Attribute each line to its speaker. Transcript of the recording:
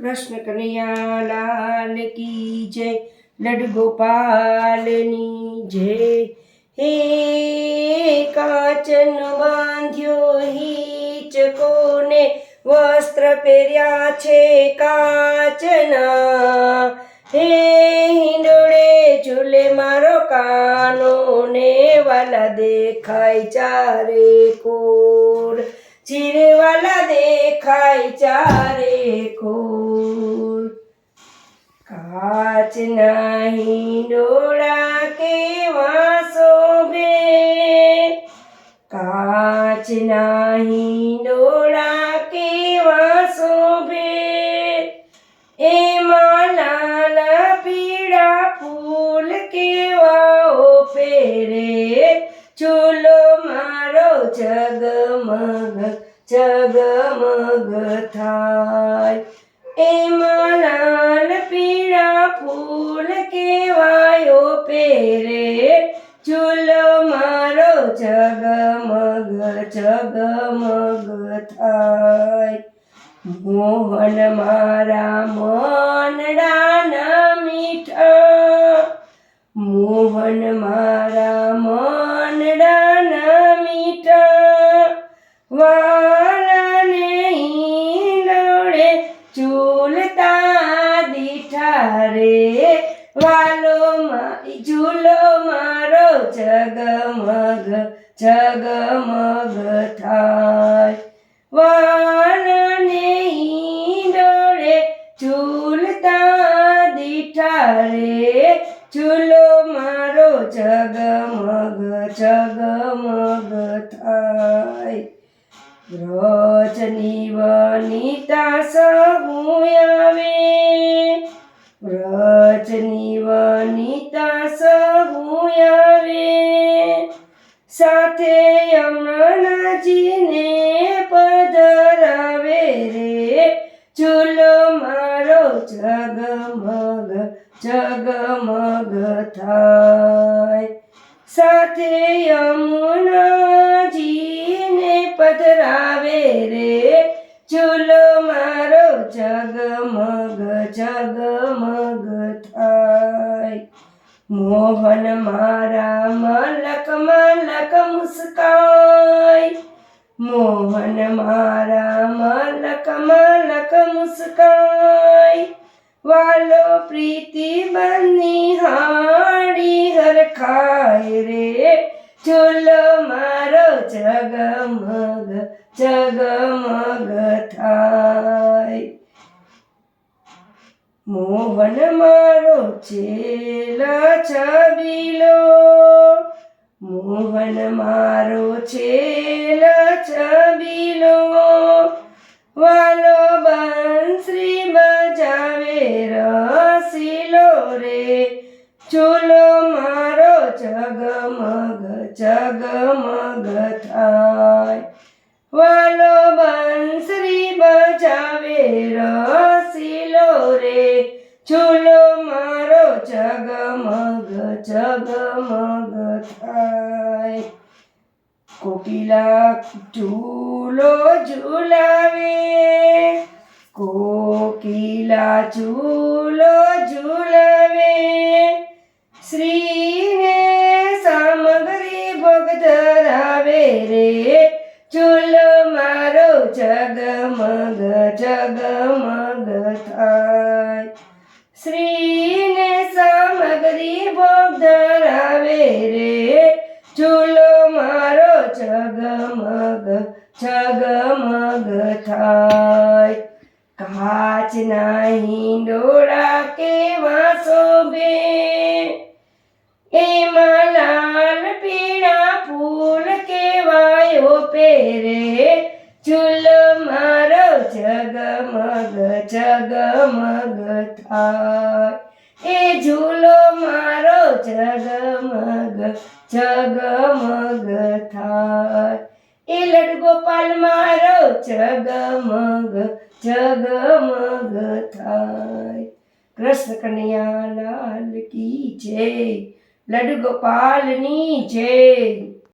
Speaker 1: કૃષ્ણ કનૈયાલાલ કી જય, લડ ગોપાલની જય. હે કાચન બાંધ્યો હિચકોને વસ્ત્ર પહેર્યા છે કાચના. હે હિંડોળે ઝૂલે મારો કાનો ને વાલા દેખાય ચારે કોર. ચીરવાલા દેખાય ચારે કોર કાચના હિંડોળા કેવા શોભે ડોળા કે વાસો બે. એમાં લાલ પીળા ફૂલ કેવા પેરે ચૂલો મારો જગમગ જગમગ થાય એમાં લાલ પીળા ફૂલ કેવાયો પેરે ચૂલો મારો જગમગ જગમગ થાય મોહન મારા મનડાના મીઠા. મોહન મારા મનડાના જગમગ થાય વાનને ઈંડળે ઝૂલતા દીઠા રે ઝૂલો મારો જગમગ જગમગ થાય વ્રજની વનિતા સહુ આવે વ્રજની વનિતા સહુ આવે. સાથે યમુનાજીને પધરાવે રે. ચૂલો મારો જગમગ જગમગ થાય. સાથે યમુનાજીને પધરાવે રે. ચૂલો મોહન મારા મલક મલક મુસ્કાય મોહન મારા મલક મલક મુસ્કાય વાલો પ્રીતિ બની હાડી હરખાય રે. ચૂલો મારો જગમગ જગમગ થાય. મોહન મારો છેલા છબીલો મોહન મારો છેલા છબીલો વાલો બંશ્રી બજાવે રસીલો રે. ચોલો મારો જગમગ જગમગ થાય. વાલો બંશ્રી બજાવે રસીલો રે. ચૂલો મારો જગમગ જગમગ થાય કોકિલા ઝૂલો ઝૂલાવે. કોકિલા ઝૂલો ઝૂલાવે. શ્રીને સામગ્રી ભોગ ધરાવે રે. ચૂલો મારો જગમગ જગમગ. રે ચૂલો મારો જગમગ જગમગ થાય. કાચના હિંડોળા કેવા શોભે? એમાં લાલ પીળા ફૂલ કેવાયો પેરે ચૂલો મારો જગમગ જગમગ થાય. એ ઝૂલો મારો જગમગ થાય એ લડગોપાલ મારો જગમગ જગમગ થાય કૃષ્ણ કનૈયા લાલ કી જય લડ ગોપાલની જય.